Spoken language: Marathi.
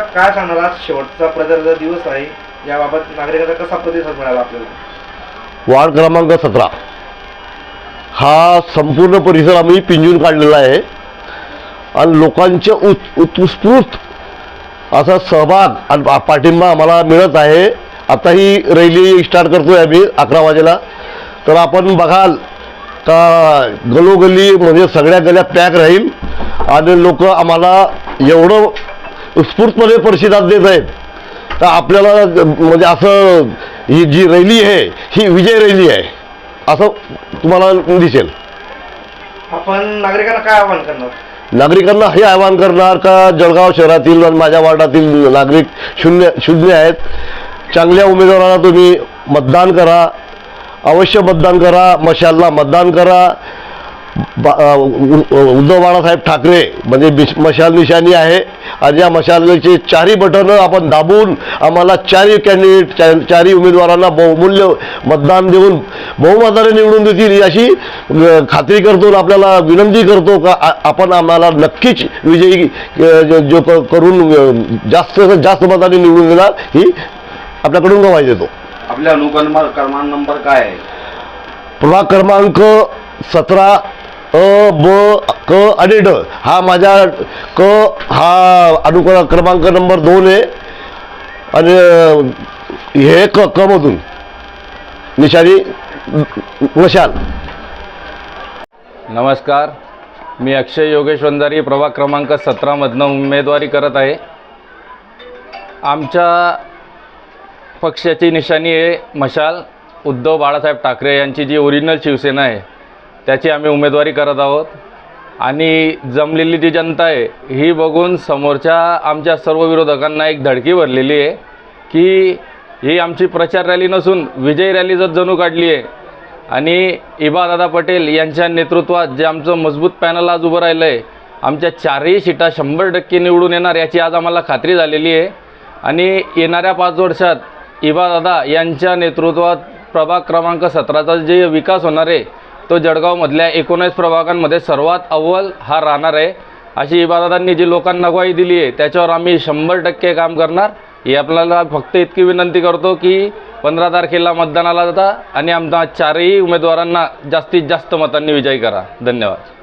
काय सांगणार आज शेवटचा प्रचाराचा दिवस आहे याबाबत नागरिकांचा कसा प्रतिसाद मिळाला आपल्याला? वार्ड क्रमांक सतरा. हा संपूर्ण परिसर आम्ही पिंजून काढलेला आहे. आणि लोकांचे उत् उत्स्फूर्त असा सहभाग आणि पाठिंबा आम्हाला मिळत आहे. आता ही रॅली स्टार्ट करतोय आम्ही अकरा वाजेला. तर आपण बघाल का गलोगली म्हणजे सगळ्या गल्या पॅक राहील. आणि लोक आम्हाला एवढं उत्स्फूर्तपणे प्रतिसाद देत आहेत. तर आपल्याला म्हणजे असं ही जी रॅली आहे ही विजय रॅली आहे असं तुम्हाला दिसेल. आपण नागरिकांना काय आवाहन करणार? नागरिकांना हे आवाहन करणार का जळगाव शहरातील आणि माझ्या वार्डातील नागरिक शून्य शून्य आहेत. चांगल्या उमेदवाराला तुम्ही मतदान करा. अवश्य मतदान करा. मशालला मतदान करा. उद्धव बाळासाहेब ठाकरे म्हणजे मशाल निशाणी आहे. आणि या मशालचे चारही बटनं आपण दाबून आम्हाला चारही कॅन्डिडेट चा चारही उमेदवारांना बहुमूल्य मतदान देऊन बहुमताने निवडून देतील अशी खात्री करतो आपल्याला विनंती करतो का आपण आम्हाला नक्कीच विजयी जो करून जास्त जास्त मताने निवडून देणार ही आपल्याकडून गवाही देतो. आपल्या अनुक्रमांक क्रमांक नंबर काय आहे? प्रभाग क्रमांक सतरा अ ब क आणि ड. हा माझ्या क हा अनुक्रम क्रमांक नंबर दोन आहे. आणि हे क क मधून. निशाणी मशाल नमस्कार. मी अक्षय योगेश वंजारी प्रभाग क्रमांक सतरामधनं उमेदवारी करत आहे. आमच्या पक्षाची निशाणी आहे मशाल उद्धव बाळासाहेब ठाकरे यांची जी ओरिजिनल शिवसेना आहे. त्याची आम्ही उमेदवारी करत आहोत. आणि जमलेली जी जनता आहे ही बघून समोरच्या आमच्या सर्व विरोधकांना एक धडकी भरलेली आहे की ही आमची प्रचार रॅली नसून विजय रॅली जर जणू काढली आहे आणि इबादादा पटेल यांच्या नेतृत्वात जे आमचं मजबूत पॅनल आज उभं राहिलं आहे आमच्या चारही सीटा शंभर टक्के निवडून येणार याची आज आम्हाला खात्री झालेली आहे. आणि येणाऱ्या पाच वर्षात इबादादा यांच्या नेतृत्वात प्रभाग क्रमांक सतराचा जे विकास होणार आहे तो जळगावमधल्या एकोणीस प्रभागांमध्ये सर्वात अव्वल हा राहणार आहे. अशी इबादतांनी जी लोकांना ग्वाही दिली आहे त्याच्यावर आम्ही शंभर टक्के काम करणार. ही आपल्याला फक्त इतकी विनंती करतो की पंधरा तारखेला मतदानाला जाता आणि आमच्या चारही उमेदवारांना जास्तीत जास्त मतांनी विजयी करा. धन्यवाद.